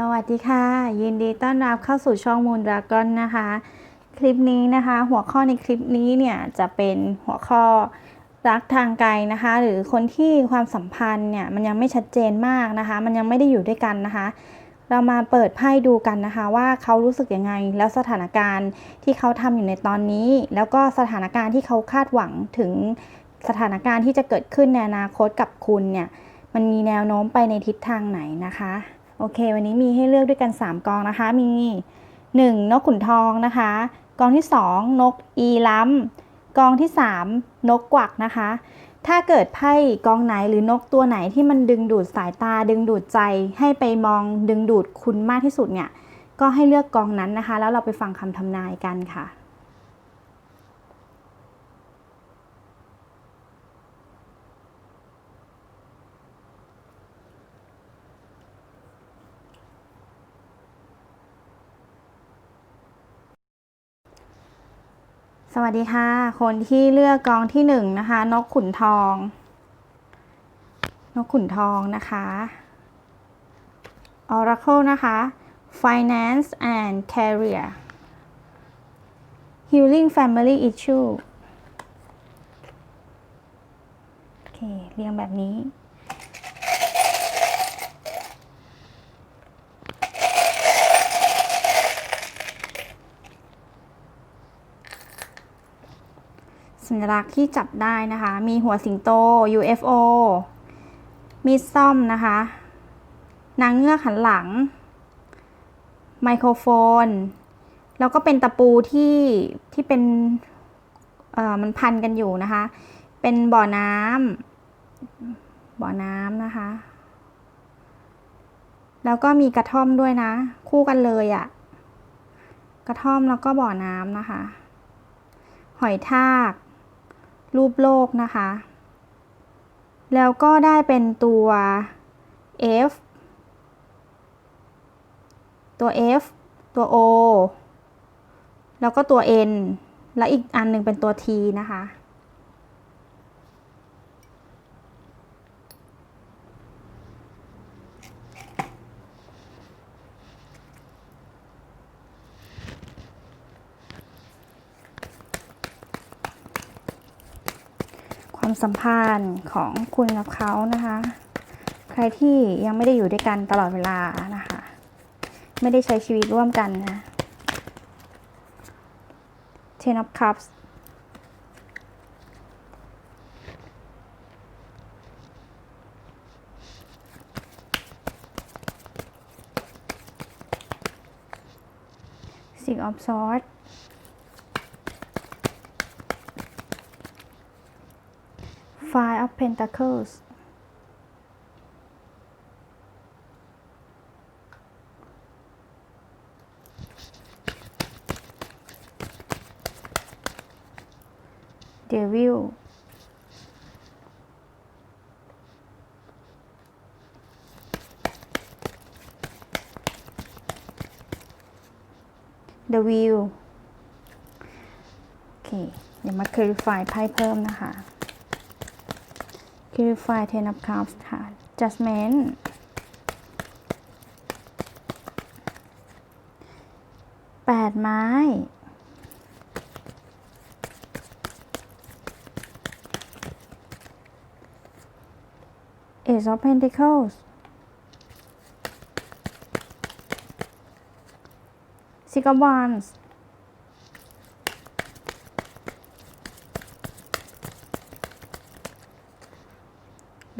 สวัสดีค่ะ ยินดีต้อนรับเข้าสู่ช่องมูนดราก้อนนะคะ คลิปนี้นะคะ หัวข้อในคลิปนี้เนี่ยจะเป็นหัวข้อรักทางไกลนะคะ หรือคนที่ความสัมพันธ์เนี่ยมันยังไม่ชัดเจนมากนะคะ มันยังไม่ได้อยู่ด้วยกันนะคะ เรามาเปิดไพ่ดูกันนะคะ ว่าเขารู้สึกยังไง แล้วสถานการณ์ที่เขาทำอยู่ในตอนนี้ แล้วก็สถานการณ์ที่เขาคาดหวังถึงสถานการณ์ที่จะเกิดขึ้นในอนาคตกับคุณเนี่ยมันมีแนวโน้มไปในทิศทางไหนนะคะ โอเค วันนี้มีให้เลือกด้วยกัน 3 กองนะคะ มี 1 นกขุนทองนะคะ กองที่ 2 นกอีล้ำกองที่ 3 นกกวักนะคะ ถ้าเกิดไพ่กองไหนหรือนกตัวไหนที่มันดึงดูดสายตา ดึงดูดใจ ให้ไปมองดึงดูดคุณมากที่สุดเนี่ย ก็ให้เลือกกองนั้นนะคะ แล้วเราไปฟังคำทำนายกันค่ะ สวัสดีค่ะ คนที่เลือกกองที่หนึ่งนะคะ นกขุนทอง นกขุนทองนะคะ Oracle นะคะ Finance and Career Healing Family Issue โอเค เรียงแบบนี้ สัญลักษณ์ที่จับได้นะคะ มีหัวสิงโต UFO มีซ่อมนะคะ นางเงือกหันหลัง ไมโครโฟน แล้วก็เป็นตะปูที่ที่เป็นเอ่อมันพันกันอยู่นะคะ เป็นบ่อน้ำบ่อน้ำนะคะ แล้วก็มีกระท่อมด้วยนะ คู่กันเลยอะ่ะ กระท่อมแล้วก็บ่อน้ำนะคะ หอยทาก รูปโลกนะคะ แล้วก็ได้เป็นตัว F ตัว F ตัว O แล้วก็ตัว N และอีกอันหนึ่งเป็นตัว T นะคะ สัมพันธ์ของคุณกับเขานะคะ ใครที่ยังไม่ได้อยู่ด้วยกันตลอดเวลานะคะ ไม่ได้ใช้ชีวิตร่วมกันนะ Ten of Cups Six of Swords Pentacles Devil The Wheel โอเค เดี๋ยวมา clarify ไพ่เพิ่มนะคะ clarify ten of cups ค่ะ judgment แปดไม้ Ace of Pentacles Six of Wands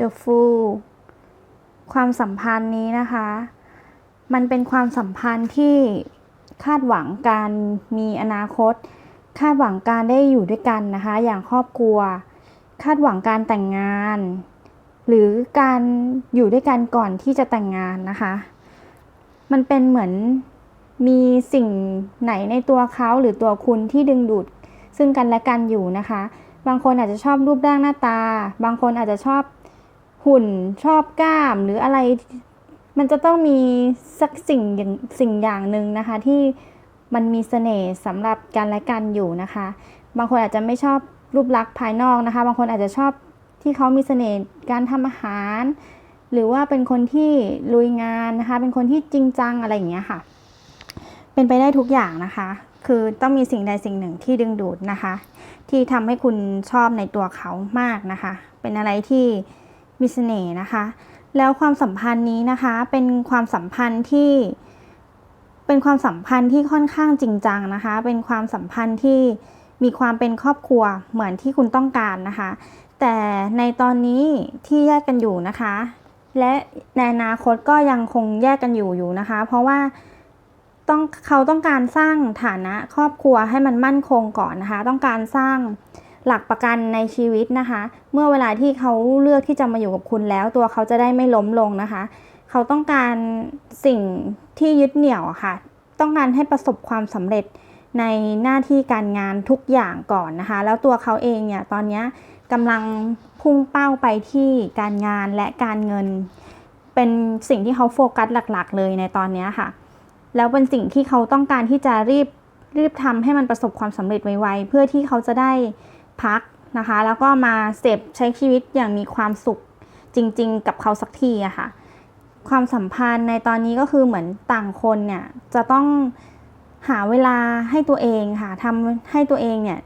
The Fool ความสัมพันธ์นี้นะคะ มันเป็นความสัมพันธ์ที่คาดหวังการมีอนาคต คาดหวังการได้อยู่ด้วยกันนะคะ อย่างครอบครัว คาดหวังการแต่งงาน หรือการอยู่ด้วยกันก่อนที่จะแต่งงานนะคะ มันเป็นเหมือนมีสิ่งไหนในตัวเขาหรือตัวคุณที่ดึงดูดซึ่งกันและกันอยู่นะคะ บางคนอาจจะชอบรูปร่างหน้าตา บางคนอาจจะชอบ หุ่นชอบกล้ามหรืออะไร มันจะต้องมีสักสิ่งอย่างสิ่งอย่างหนึ่งนะคะ ที่มันมีเสน่ห์สำหรับกันและกันอยู่นะคะ บางคนอาจจะไม่ชอบรูปลักษณ์ภายนอกนะคะ บางคนอาจจะชอบที่เขามีเสน่ห์การทำอาหาร หรือว่าเป็นคนที่ลุยงานนะคะ เป็นคนที่จริงจังอะไรอย่างเงี้ยค่ะ เป็นไปได้ทุกอย่างนะคะ คือต้องมีสิ่งใดสิ่งหนึ่งที่ดึงดูดนะคะ ที่ทำให้คุณชอบในตัวเขามากนะคะ เป็นอะไรที่ มีเสน่ห์นะคะ แล้วความสัมพันธ์นี้นะคะ เป็นความสัมพันธ์ที่ เป็นความสัมพันธ์ที่ค่อนข้างจริงจังนะคะ เป็นความสัมพันธ์ที่มีความเป็นครอบครัวเหมือนที่คุณต้องการนะคะ แต่ในตอนนี้ที่แยกกันอยู่นะคะ และในอนาคตก็ยังคงแยกกันอยู่อยู่นะคะ เพราะว่าต้องเขาต้องการสร้างฐานะครอบครัวให้มันมั่นคงก่อนนะคะ ต้องการสร้าง หลักประกันในชีวิตนะคะ เมื่อเวลาที่เขาเลือกที่จะมาอยู่กับคุณแล้ว ตัวเขาจะได้ไม่ล้มลงนะคะ เขาต้องการสิ่งที่ยึดเหนี่ยวะค่ะ ต้องการให้ประสบความสำเร็จในหน้าที่การงานทุกอย่างก่อนนะคะ แล้วตัวเขาเองเนี่ยตอนนี้กำลังพุ่งเป้าไปที่การงานและการเงิน เป็นสิ่งที่เขาโฟกัสหลักๆ เลยในตอนนี้ค่ะ แล้วเป็นสิ่งที่เขาต้องการที่จะรีบรีบทำให้มันประสบความสำเร็จไวๆเพื่อที่เขาจะได้ พักนะคะ แล้วก็มาเสพใช้ชีวิตอย่างมีความสุขจริง ๆ กับเขาสักทีอะค่ะ ความสัมพันธ์ในตอนนี้ก็คือเหมือนต่างคนเนี่ยจะต้องหาเวลาให้ตัวเองค่ะทำให้ตัวเองเนี่ย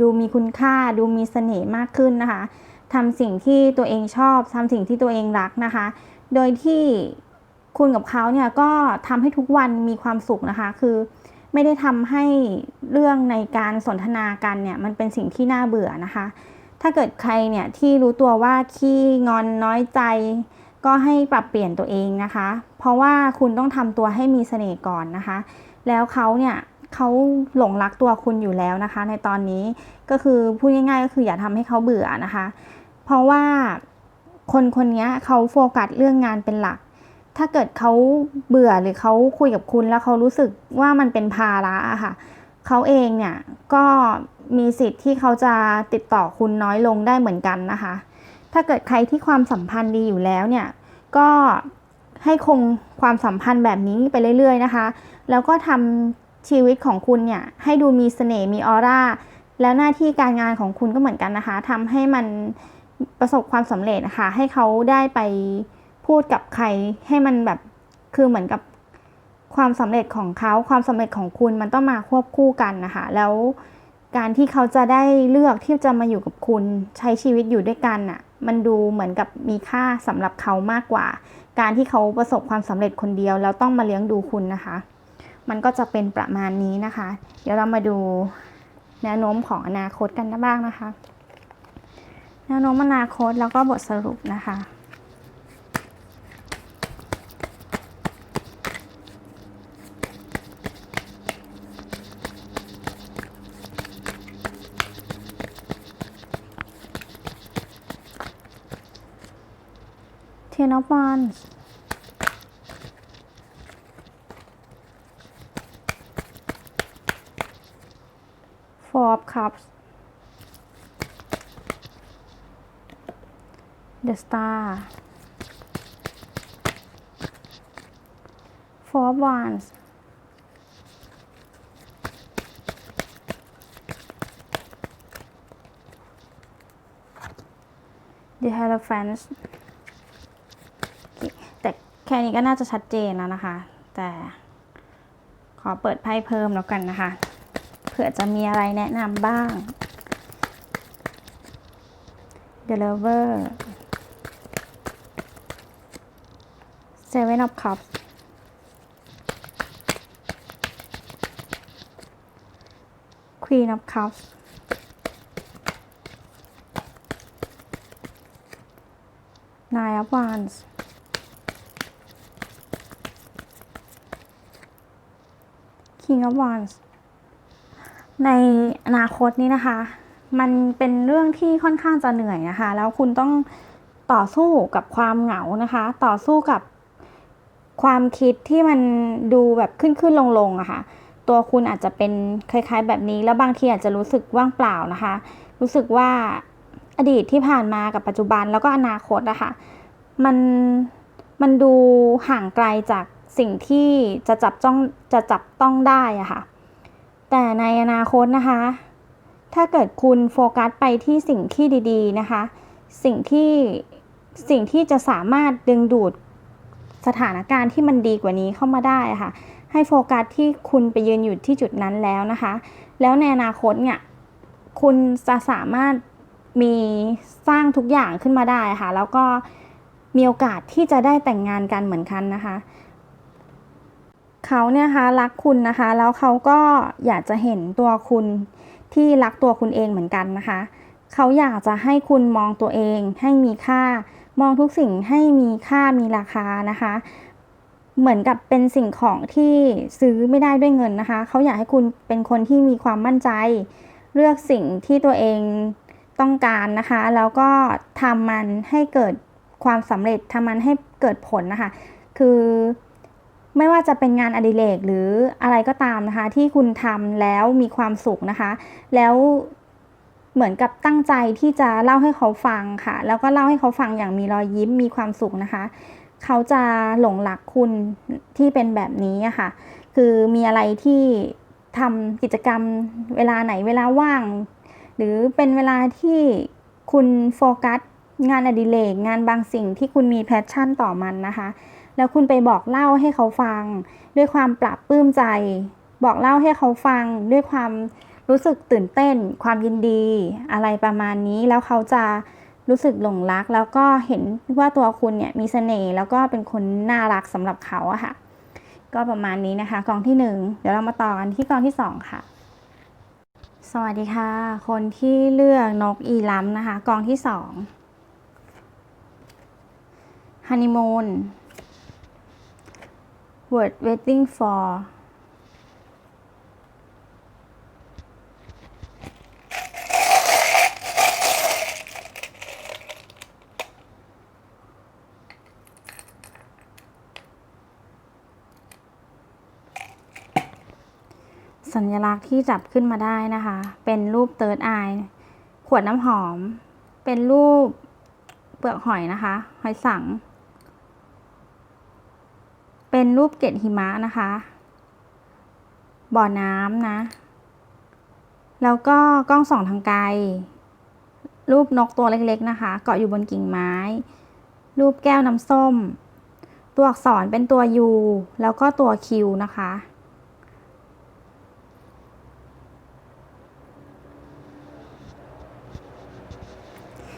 ดูมีคุณค่าดูมีเสน่ห์มากขึ้นนะคะทำสิ่งที่ตัวเองชอบทำสิ่งที่ตัวเองรักนะคะ โดยที่คุณกับเขาเนี่ยก็ทำให้ทุกวันมีความสุขนะคะ คือ ไม่ได้ทำให้เรื่องในการสนทนากันเนี่ยมันเป็นสิ่งที่น่าเบื่อนะคะ ถ้าเกิดใครเนี่ยที่รู้ตัวว่าขี้งอนน้อยใจ ก็ให้ปรับเปลี่ยนตัวเองนะคะ เพราะว่าคุณต้องทำตัวให้มีเสน่ห์ก่อนนะคะ แล้วเขาเนี่ยเขาหลงรักตัวคุณอยู่แล้วนะคะ ในตอนนี้ก็คือพูดง่ายๆก็คืออย่าทำให้เขาเบื่อนะคะ เพราะว่าคนคนนี้เขาโฟกัสเรื่องงานเป็นหลัก ถ้าเกิดเขาเบื่อหรือเขาคุยกับคุณแล้วเขารู้สึกว่ามันเป็นภาระอะค่ะเขาเองเนี่ยก็มีสิทธิ์ที่เขาจะติดต่อคุณน้อยลงได้เหมือนกันนะคะ ถ้าเกิดใครที่ความสัมพันธ์ดีอยู่แล้วเนี่ยก็ให้คงความสัมพันธ์แบบนี้ไปเรื่อย ๆ นะคะ แล้วก็ทำชีวิตของคุณเนี่ยให้ดูมีเสน่ห์มีออร่าแล้วหน้าที่การงานของคุณก็เหมือนกันนะคะทำให้มันประสบความสำเร็จนะคะ ให้เขาได้ไป พูดกับใครให้มันแบบคือเหมือนกับความสำเร็จของเขาความสำเร็จของคุณมันต้องมาควบคู่กันนะคะแล้วการที่เขาจะได้เลือกที่จะมาอยู่กับคุณใช้ชีวิตอยู่ด้วยกันน่ะ มันดูเหมือนกับมีค่าสำหรับเขามากกว่า การที่เขาประสบความสำเร็จคนเดียวแล้วต้องมาเลี้ยงดูคุณนะคะ มันก็จะเป็นประมาณนี้นะคะ เดี๋ยวเรามาดูแนวโน้มของอนาคตกันบ้างนะคะ แนวโน้มอนาคตแล้วก็บทสรุปนะคะ up on. Four of cups. The star. Four of wands. The hell offense. แค่นี้ก็น่าจะชัดเจนแล้วนะคะ แต่ขอเปิดไพ่เพิ่มแล้วกันนะคะ เผื่อจะมีอะไรแนะนำบ้าง The Lover Seven of Cups Queen of Cups Nine of Wands King of Wands ในอนาคตนี้นะคะ มันเป็นเรื่องที่ค่อนข้างจะเหนื่อยนะคะ แล้วคุณต้องต่อสู้กับความเหงานะคะ ต่อสู้กับความคิดที่มันดูแบบขึ้นขึ้นลงลงๆอะคะ่ะ ตัวคุณอาจจะเป็นคล้าย ๆ แบบนี้ แล้วบางทีอาจจะรู้สึกว่างเปล่านะคะ รู้สึกว่าอดีตที่ผ่านมากับปัจจุบันแล้วก็อนาคตอะคะ่ะมันมันดูห่างไกลจาก สิ่งที่จะจับจ้องจะจับต้องได้อะค่ะ แต่ในอนาคตนะคะ ถ้าเกิดคุณโฟกัสไปที่สิ่งที่ดีๆนะคะ สิ่งที่สิ่งที่จะสามารถดึงดูดสถานการณ์ที่มันดีกว่านี้เข้ามาได้ค่ะ ให้โฟกัสที่คุณไปยืนอยู่ที่จุดนั้นแล้วนะคะ แล้วในอนาคตเนี่ยคุณจะสามารถมีสร้างทุกอย่างขึ้นมาได้ค่ะ แล้วก็มีโอกาสที่จะได้แต่งงานกันเหมือนกันนะคะ เขาเนี่ยคะรักคุณนะคะ แล้วเขาก็อยากจะเห็นตัวคุณที่รักตัวคุณเองเหมือนกันนะคะ เขาอยากจะให้คุณมองตัวเองให้มีค่า มองทุกสิ่งให้มีค่ามีราคานะคะ เหมือนกับเป็นสิ่งของที่ซื้อไม่ได้ด้วยเงินนะคะ เขาอยากให้คุณเป็นคนที่มีความมั่นใจ เลือกสิ่งที่ตัวเองต้องการนะคะ แล้วก็ทำมันให้เกิดความสำเร็จทำมันให้เกิดผลนะคะ คือ ไม่ว่าจะเป็นงานอดิเรกหรืออะไรก็ตามนะคะ ที่คุณทำแล้วมีความสุขนะคะ แล้วเหมือนกับตั้งใจที่จะเล่าให้เขาฟังค่ะ แล้วก็เล่าให้เขาฟังอย่างมีรอยยิ้มมีความสุขนะคะ เขาจะหลงรักคุณที่เป็นแบบนี้ะค่ะ คือมีอะไรที่ทำกิจกรรมเวลาไหนเวลาว่าง หรือเป็นเวลาที่คุณโฟกัสงานอดิเรกงานบางสิ่งที่คุณมีแพชชั่นต่อมันนะคะ แล้วคุณไปบอกเล่าให้เขาฟัง ด้วยความปรับปลื้มใจ บอกเล่าให้เขาฟัง ด้วยความรู้สึกตื่นเต้น ความยินดี อะไรประมาณนี้แล้วเขาจะรู้สึกหลงรัก แล้วก็เห็นว่าตัวคุณเนี่ยมีเสน่ห์แล้วก็เป็นคนน่ารักสำหรับเขาอะค่ะ ก็ประมาณนี้นะคะกองที่หนึ่งเดี๋ยวเรามาต่อกันที่กองที่สองค่ะ สวัสดีค่ะ คนที่เลือกนกอีลัมนะคะกองที่สองฮันนีมูน word waiting for สัญลักษณ์ที่จับขึ้นมาได้นะคะ เป็นรูป third eye ขวดน้ำหอม เป็นรูปเปลือกหอยนะคะ หอยสัง เป็นรูปเกล็ดหิมะนะคะ บ่อน้ำนะ แล้วก็กล้องส่องทางไกล รูปนกตัวเล็กๆนะคะ เกาะอยู่บนกิ่งไม้ รูปแก้วน้ำส้ม ตัวอักษรเป็นตัว U แล้วก็ตัว Q นะคะ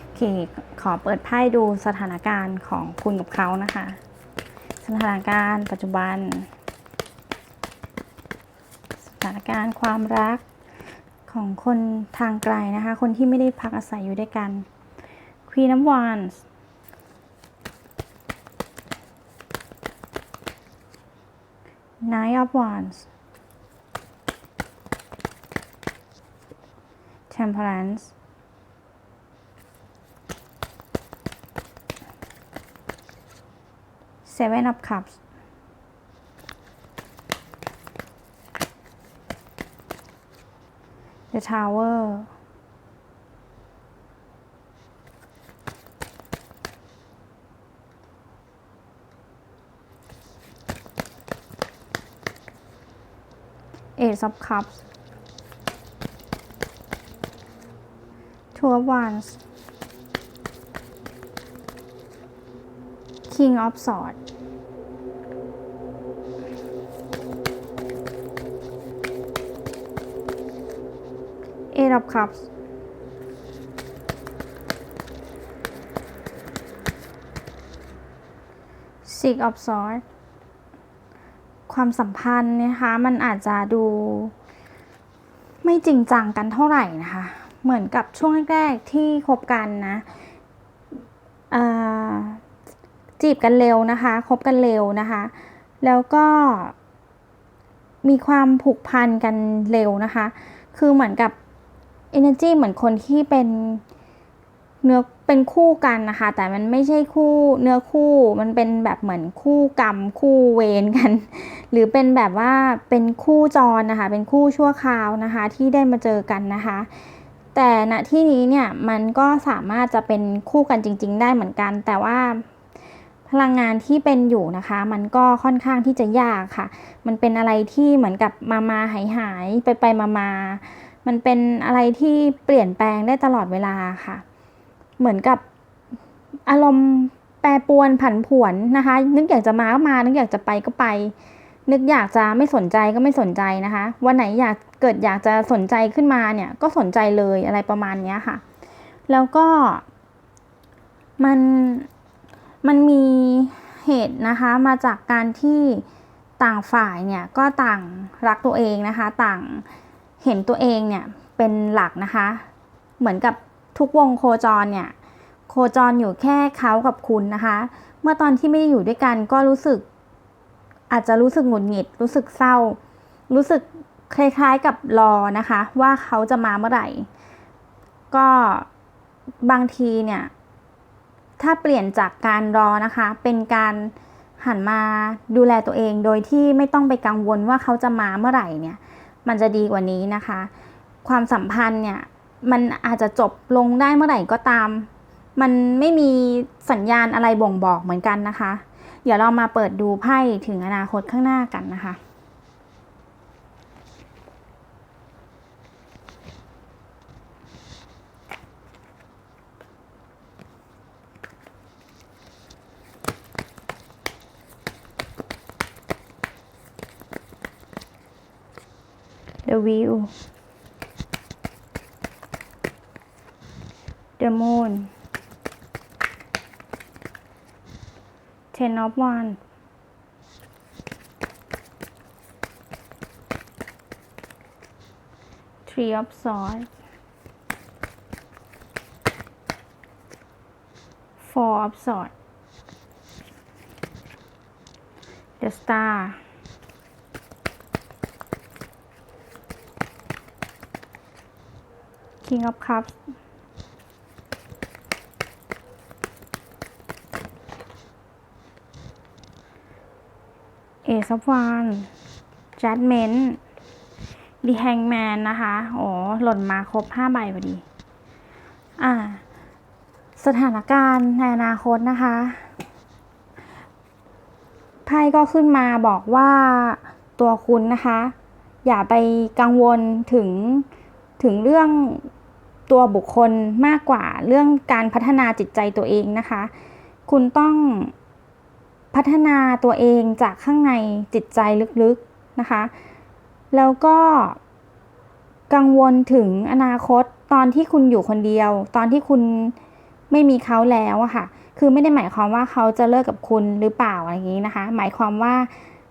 โอเค ขอเปิดไพ่ดูสถานการณ์ของคุณกับเขานะคะ ถานการณ์ปัจจุบัน สถานการณ์ความรักของคนทางไกลนะคะ คนที่ไม่ได้พักอาศัยอยู่ด้วยกัน Queen of Wands Nine of Wands Temperance Seven of Cups The Tower Ace of Cups Two of Wands King of Swords Eight of Cups Six of Swords ความสัมพันธ์นะคะ มันอาจจะดู ไม่จริงจังกันเท่าไหร่นะคะ เหมือนกับช่วงแรก ๆ ที่คบกันนะ อ่า จีบกันเร็วนะคะคบกันเร็วนะคะ แล้วก็ มีความผูกพันกันเร็วนะคะ คือเหมือนกับ energy เหมือนคนที่เป็นเนื้อเป็นคู่กันนะคะ แต่มันไม่ใช่คู่เนื้อคู่มันเป็นแบบเหมือนคู่กรรม คู่เวรกัน หรือเป็นแบบว่าเป็นคู่จรนะคะ เป็นคู่ชั่วคราวนะคะ ที่ได้มาเจอกันนะคะ แต่ณที่นี้เนี่ยมันก็สามารถจะเป็นคู่กันจริง ๆ ได้เหมือนกัน แต่ว่า พลังงานที่เป็นอยู่นะคะ มันก็ค่อนข้างที่จะยากค่ะ มันเป็นอะไรที่เหมือนกับมามาหายหายไปไปมามามันเป็นอะไรที่เปลี่ยนแปลงได้ตลอดเวลาค่ะ เหมือนกับอารมณ์แปรปรวนผันผวนนะคะ นึกอยากจะมาก็มา นึกอยากจะไปก็ไป นึกอยากจะไม่สนใจก็ไม่สนใจนะคะ วันไหนอยากเกิดอยากจะสนใจขึ้นมาเนี่ย ก็สนใจเลยอะไรประมาณนี้ค่ะ แล้วก็มัน มันมีเหตุนะคะมาจากการที่ต่างฝ่ายเนี่ยก็ต่างรักตัวเองนะคะ ต่างเห็นตัวเองเนี่ยเป็นหลักนะคะ เหมือนกับทุกวงโคจรเนี่ยโคจรอยู่แค่เขากับคุณนะคะ เมื่อตอนที่ไม่ได้อยู่ด้วยกันก็รู้สึก อาจจะรู้สึกหงุดหงิด รู้สึกเศร้า รู้สึกคล้ายๆกับรอนะคะ ว่าเขาจะมาเมื่อไหร่ ก็บางทีเนี่ย ถ้าเปลี่ยนจากการรอนะคะ เป็นการหันมาดูแลตัวเอง โดยที่ไม่ต้องไปกังวลว่าเขาจะมาเมื่อไหร่เนี่ย มันจะดีกว่านี้นะคะ ความสัมพันธ์เนี่ยมันอาจจะจบลงได้เมื่อไหร่ก็ตาม มันไม่มีสัญญาณอะไรบ่งบอกเหมือนกันนะคะ เดี๋ยวเรามาเปิดดูไพ่ถึงอนาคตข้างหน้ากันนะคะ The Wheel The Moon Ten of Wands Three of Swords Four of Swords The Star King of Cups Ace of Wands Judgment The Hangman นะคะ โอ้หล่นมาครบห้าใบพอดี อ่า สถานการณ์ในอนาคตนะคะไพ่ก็ขึ้นมาบอกว่าตัวคุณนะคะ อย่าไปกังวลถึงถึงเรื่อง ตัวบุคคลมากกว่าเรื่องการพัฒนาจิตใจตัวเองนะคะ คุณต้องพัฒนาตัวเองจากข้างในจิตใจลึกๆนะคะ แล้วก็กังวลถึงอนาคตตอนที่คุณอยู่คนเดียว ตอนที่คุณไม่มีเขาแล้วอะค่ะ คือไม่ได้หมายความว่าเขาจะเลิกกับคุณหรือเปล่าอะไรอย่างนี้นะคะ หมายความว่า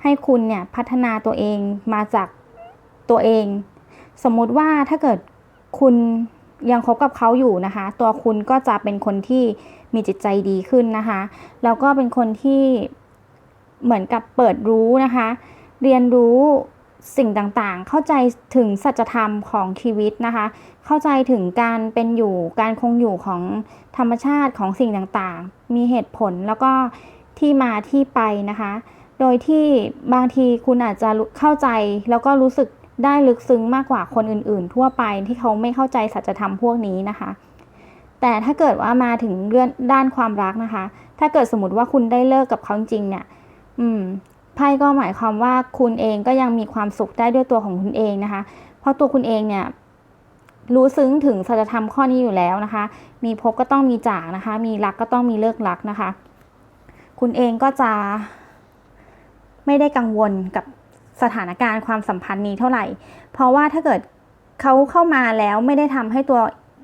ให้คุณเนี่ยพัฒนาตัวเองมาจากตัวเอง สมมุติว่าถ้าเกิดคุณ ยังคบกับเขาอยู่นะคะ ตัวคุณก็จะเป็นคนที่มีจิตใจดีขึ้นนะคะ แล้วก็เป็นคนที่เหมือนกับเปิดรู้นะคะ เรียนรู้สิ่งต่างๆ เข้าใจถึงสัจธรรมของชีวิตนะคะ เข้าใจถึงการเป็นอยู่ การคงอยู่ของธรรมชาติของสิ่งต่างๆ มีเหตุผลแล้วก็ที่มาที่ไปนะคะ โดยที่บางทีคุณอาจจะเข้าใจแล้วก็รู้สึก ได้ลึกซึ้งมากกว่าคนอื่นๆ ทั่วไปที่เขาไม่เข้าใจสัจธรรมพวกนี้นะคะ แต่ถ้าเกิดว่ามาถึงเรื่องด้านความรักนะคะ ถ้าเกิดสมมติว่าคุณได้เลิกกับเขาจริงเนี่ย อืมไพ่ก็หมายความว่าคุณเองก็ยังมีความสุขได้ด้วยตัวของคุณเองนะคะ เพราะตัวคุณเองเนี่ยรู้ซึ้งถึงสัจธรรมข้อนี้อยู่แล้วนะคะ มีพบก็ต้องมีจากนะคะ มีรักก็ต้องมีเลิกรักนะคะ คุณเองก็จะไม่ได้กังวลกับ สถานการณ์ความสัมพันธ์นี้เท่าไหร่ เพราะว่าถ้าเกิดเขาเข้ามาแล้วไม่ได้ทำให้ตัว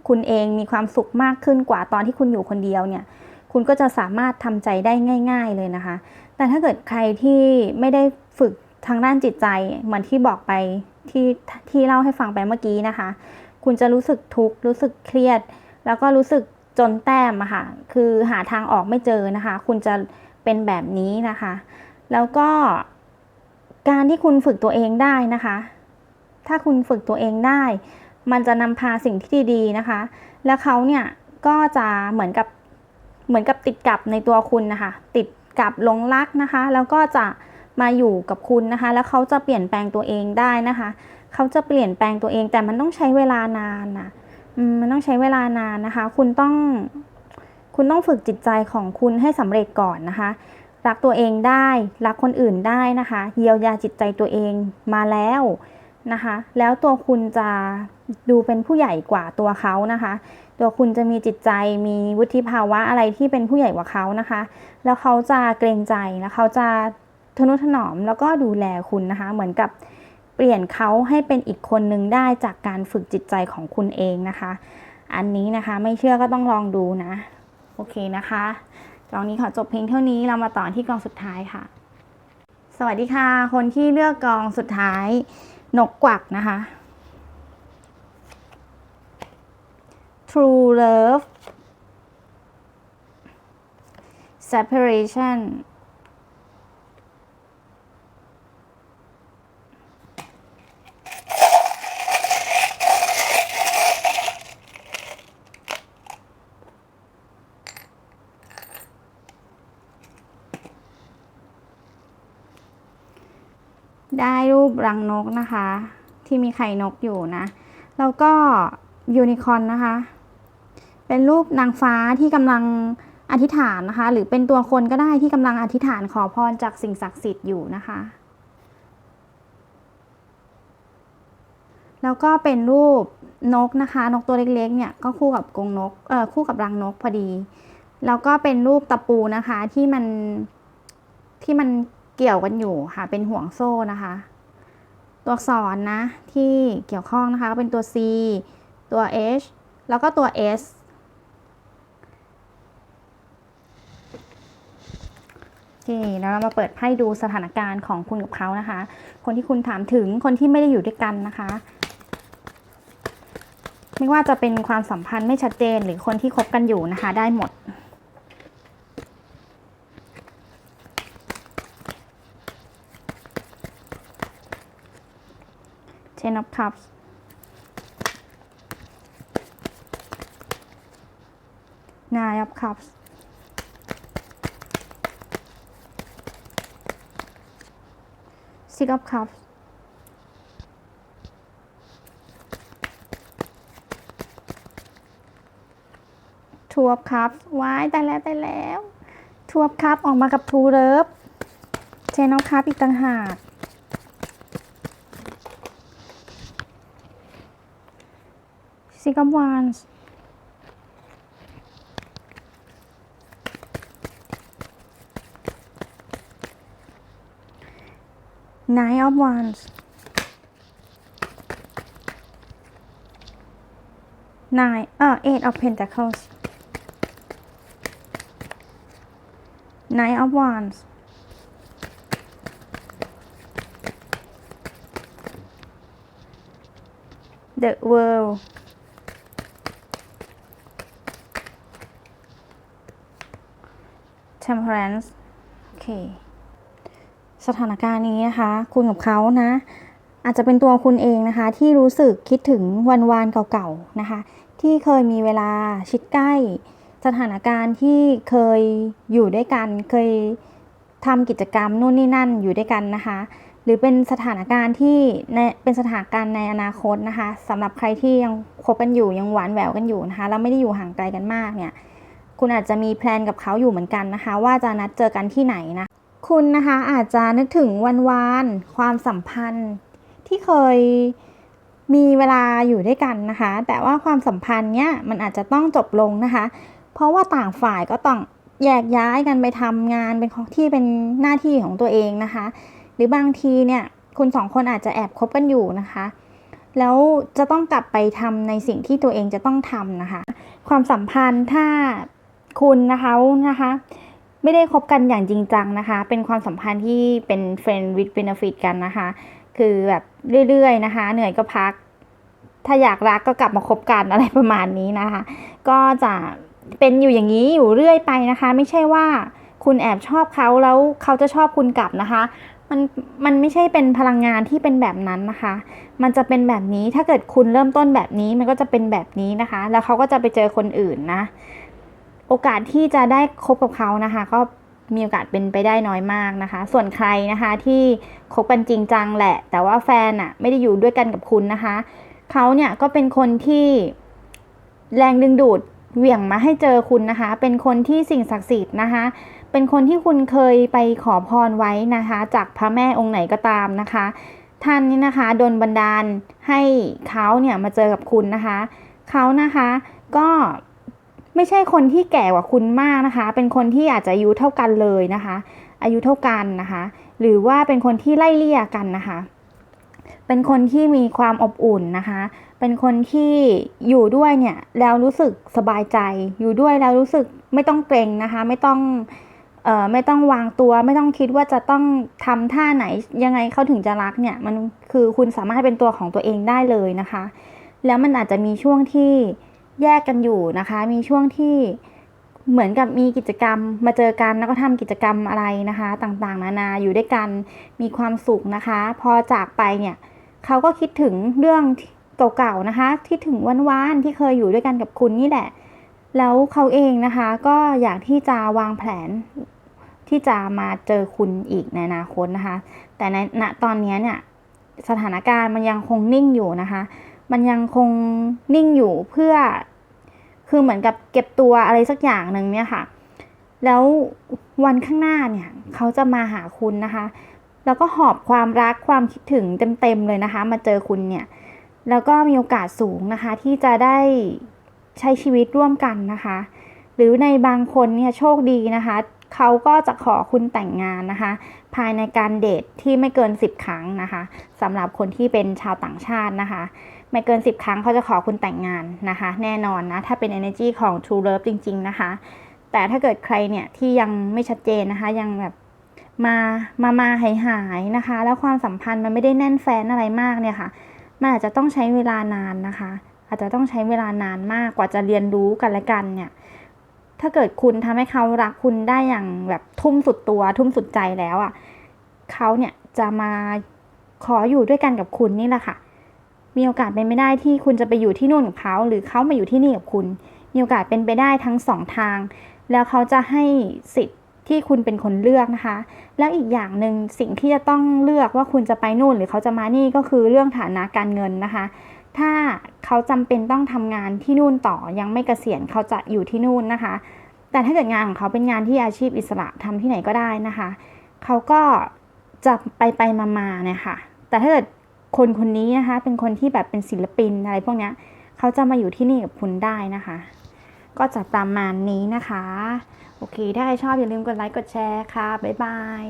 คุณเองมีความสุขมากขึ้นกว่าตอนที่คุณอยู่คนเดียวเนี่ย คุณก็จะสามารถทำใจได้ง่าย ๆเลยนะคะ แต่ถ้าเกิดใครที่ไม่ได้ฝึกทางด้านจิตใจเหมือนที่บอกไปที่ที่เล่าให้ฟังไปเมื่อกี้นะคะ คุณจะรู้สึกทุกข์รู้สึกเครียด แล้วก็รู้สึกจนแต้มอะค่ะ คือหาทางออกไม่เจอนะคะ คุณจะเป็นแบบนี้นะคะ แล้วก็ การที่คุณฝึกตัวเองได้นะคะ ถ้าคุณฝึกตัวเองได้ มันจะนำพาสิ่งที่ดีๆนะคะ แล้วเขาเนี่ยก็จะเหมือนกับเหมือนกับติดกับในตัวคุณนะคะ ติดกับหลงรักนะคะ แล้วก็จะมาอยู่กับคุณนะคะ แล้วเขาจะเปลี่ยนแปลงตัวเองได้นะคะ เขาจะเปลี่ยนแปลงตัวเองแต่มันต้องใช้เวลานานนะมันต้องใช้เวลานานนะคะ คุณต้อง คุณต้องฝึกจิตใจของคุณให้สำเร็จก่อนนะคะ รักตัวเองได้ รักคนอื่นได้นะคะ เยียวยาจิตใจตัวเองมาแล้วนะคะ แล้วตัวคุณจะดูเป็นผู้ใหญ่กว่าตัวเขานะคะ ตัวคุณจะมีจิตใจมีวุฒิภาวะอะไรที่เป็นผู้ใหญ่กว่าเขานะคะ แล้วเขาจะเกรงใจแล้วเขาจะทนุถนอมแล้วก็ดูแลคุณนะคะ เหมือนกับเปลี่ยนเขาให้เป็นอีกคนหนึ่งได้จากการฝึกจิตใจของคุณเองนะคะ อันนี้นะคะไม่เชื่อก็ต้องลองดูนะ โอเคนะคะ กองนี้ขอจบเพียงเท่านี้เรามาต่อที่กองสุดท้ายค่ะ สวัสดีค่ะ คนที่เลือกกองสุดท้ายนกกวักนะคะ True Love Separation ได้รูปรังนกนะคะ ที่มีไข่นกอยู่นะ แล้วก็ยูนิคอนนะคะ เป็นรูปนางฟ้าที่กำลังอธิษฐานนะคะ หรือเป็นตัวคนก็ได้ที่กำลังอธิษฐานขอพรจากสิ่งศักดิ์สิทธิ์อยู่นะคะ แล้วก็เป็นรูปนกนะคะ นกตัวเล็กๆเนี่ยก็คู่กับกรงนกเอ่อคู่กับรังนกพอดี แล้วก็เป็นรูปตะปูนะคะที่มันที่มัน เกี่ยวกันอยู่ค่ะ เป็นห่วงโซ่นะคะ ตัวอักษรนะที่เกี่ยวข้องนะคะก็เป็นตัว C ตัว H แล้วก็ตัว S โอเคแล้วเรามาเปิดไพ่ดูสถานการณ์ของคุณกับเขานะคะ คนที่คุณถามถึงคนที่ไม่ได้อยู่ด้วยกันนะคะ ไม่ว่าจะเป็นความสัมพันธ์ไม่ชัดเจนหรือคนที่คบกันอยู่นะคะ ได้หมด Ten of Cups Nine of Cups Six of Cups Two of Cups ว้ายแต่แล้วแต่แล้ว Two of Cups ออกมากับ Two Love Ten of Cups อีกต่างหาก Six of Wands Nine of Wands Nine เอ่อ Eight of Pentacles Nine of Wands The World Temperance โอเค สถานการณ์นี้นะคะ คุณกับเขานะ อาจจะเป็นตัวคุณเองนะคะ ที่รู้สึกคิดถึงวันวานเก่าๆนะคะ ที่เคยมีเวลาชิดใกล้ สถานการณ์ที่เคยอยู่ด้วยกัน เคยทำกิจกรรมนู่นนี่นั่นอยู่ด้วยกันนะคะหรือเป็นสถานการณ์ที่ในเป็นสถานการณ์ในอนาคตนะคะสำหรับใครที่ยังคบกันอยู่ยังหวานแหววกันอยู่นะคะแล้วไม่ได้อยู่ห่างไกลกันมากเนี่ย คุณอาจจะมีแพลนกับเขาอยู่เหมือนกันนะคะ ว่าจะนัดเจอกันที่ไหนนะ คุณนะคะอาจจะนึกถึงวันวานความสัมพันธ์ ที่เคยมีเวลาอยู่ด้วยกันนะคะ แต่ว่าความสัมพันธ์เนี้ยมันอาจจะต้องจบลงนะคะ เพราะว่าต่างฝ่ายก็ต้องแยกย้ายกันไปทำงานเป็นของที่เป็นหน้าที่ของตัวเองนะคะ หรือบางทีเนี่ยคุณสองคนอาจจะแอบคบกันอยู่นะคะ แล้วจะต้องกลับไปทำในสิ่งที่ตัวเองจะต้องทำนะคะ ความสัมพันธ์ถ้า คุณนะคะนะคะไม่ได้คบกันอย่างจริงจังนะคะ เป็นความสัมพันธ์ที่เป็น friend with benefit กันนะคะ คือแบบเรื่อยๆนะคะ เหนื่อยก็พัก ถ้าอยากรักก็กลับมาคบกันอะไรประมาณนี้นะคะ ก็จะเป็นอยู่อย่างนี้อยู่เรื่อยไปนะคะ ไม่ใช่ว่าคุณแอบชอบเขาแล้วเขาจะชอบคุณกลับนะคะ มันมันไม่ใช่เป็นพลังงานที่เป็นแบบนั้นนะคะ มันจะเป็นแบบนี้ถ้าเกิดคุณเริ่มต้นแบบนี้มันก็จะเป็นแบบนี้นะคะ แล้วเขาก็จะไปเจอคนอื่นนะ โอกาสที่จะได้คบกับเขานะคะ ก็มีโอกาสเป็นไปได้น้อยมากนะคะ ส่วนใครนะคะที่คบกันจริงจังแหละ แต่ว่าแฟนอะไม่ได้อยู่ด้วยกันกับคุณนะคะ เขาเนี่ยก็เป็นคนที่แรงดึงดูดเหวี่ยงมาให้เจอคุณนะคะ เป็นคนที่สิ่งศักดิ์สิทธิ์นะคะ เป็นคนที่คุณเคยไปขอพรไว้นะคะ จากพระแม่องค์ไหนก็ตามนะคะ ท่านนี่นะคะโดนบันดาลให้เขาเนี่ยมาเจอกับคุณนะคะ เขานะคะก็ ไม่ใช่คนที่แก่กว่าคุณมากนะคะ เป็นคนที่อาจจะอายุเท่ากันเลยนะคะ อายุเท่ากันนะคะ หรือว่าเป็นคนที่ไล่เลี่ยกันนะคะ เป็นคนที่มีความอบอุ่นนะคะ เป็นคนที่อยู่ด้วยเนี่ยแล้วรู้สึกสบายใจ อยู่ด้วยแล้วรู้สึกไม่ต้องเกรงนะคะ ไม่ต้องเอ่อไม่ต้องวางตัวไม่ต้องคิดว่าจะต้องทำท่าไหนยังไงเขาถึงจะรักเนี่ยมันคือคุณสามารถเป็นตัวของตัวเองได้เลยนะคะ แล้วมันอาจจะมีช่วงที่ แยกกันอยู่นะคะ มีช่วงที่เหมือนกับมีกิจกรรมมาเจอกันแล้วก็ทำกิจกรรมอะไรนะคะ ต่างๆ นานาอยู่ด้วยกันมีความสุขนะคะ พอจากไปเนี่ยเขาก็คิดถึงเรื่องเก่าๆนะคะที่ถึงวันวานๆที่เคยอยู่ด้วยกันกับคุณนี่แหละ แล้วเขาเองนะคะก็อยากที่จะวางแผนที่จะมาเจอคุณอีกในอนาคตนะคะ แต่ในณตอนนี้เนี่ยสถานการณ์มันยังคงนิ่งอยู่นะคะ มันยังคงนิ่งอยู่เพื่อ คือเหมือนกับเก็บตัวอะไรสักอย่างหนึ่งเนี่ยค่ะ แล้ววันข้างหน้าเนี่ยเขาจะมาหาคุณนะคะ แล้วก็หอบความรักความคิดถึงเต็มๆเลยนะคะ มาเจอคุณเนี่ย แล้วก็มีโอกาสสูงนะคะ ที่จะได้ใช้ชีวิตร่วมกันนะคะ หรือในบางคนเนี่ยโชคดีนะคะเขาก็จะขอคุณแต่งงานนะคะ ภายในการเดทที่ไม่เกิน 10 ครั้งนะคะสำหรับคนที่เป็นชาวต่างชาตินะคะ ไม่เกิน 10 ครั้งเขาจะขอคุณแต่งงานนะคะ แน่นอนนะ ถ้าเป็น energy ของ True Love จริง ๆ นะคะ แต่ถ้าเกิดใครเนี่ยที่ยังไม่ชัดเจนนะคะ ยังแบบมา มา มาหายหายนะคะ แล้วความสัมพันธ์มันไม่ได้แน่นแฟนอะไรมากเนี่ยค่ะ มันอาจจะต้องใช้เวลานานนะคะ อาจจะต้องใช้เวลานานมากกว่าจะเรียนรู้กันและกันเนี่ย ถ้าเกิดคุณทำให้เขารักคุณได้อย่างแบบทุ่มสุดตัว ทุ่มสุดใจแล้วอะ่ะเขาเนี่ยจะมาขออยู่ด้วยกันกับคุณนี่แหละค่ะ มีโอกาสเป็นไปได้ที่คุณจะไปอยู่ที่นู่นกับเขาหรือเขามาอยู่ที่นี่กับคุณ มีโอกาสเป็นไปได้ทั้งสองทาง แล้วเขาจะให้สิทธิ์ที่คุณเป็นคนเลือกนะคะ แล้วอีกอย่างหนึ่งสิ่งที่จะต้องเลือกว่าคุณจะไปนู่นหรือเขาจะมานี่ก็คือเรื่องฐานะการเงินนะคะ ถ้าเขาจำเป็นต้องทำงานที่นู่นต่อยังไม่เกษียณเขาจะอยู่ที่นู่นนะคะ แต่ถ้าเกิดงานของเขาเป็นงานที่อาชีพอิสระทำที่ไหนก็ได้นะคะ เขาก็จะไปไปมามาเนี่ยค่ะ แต่ถ้าเกิด คนคนนี้นะคะ เป็นคนที่แบบเป็นศิลปินอะไรพวกนี้เขาจะมาอยู่ที่นี่กับคุณได้นะคะ ก็จะประมาณนี้นะคะ โอเค ถ้าใครชอบอย่าลืมกดไลค์กดแชร์ค่ะ บ๊ายบาย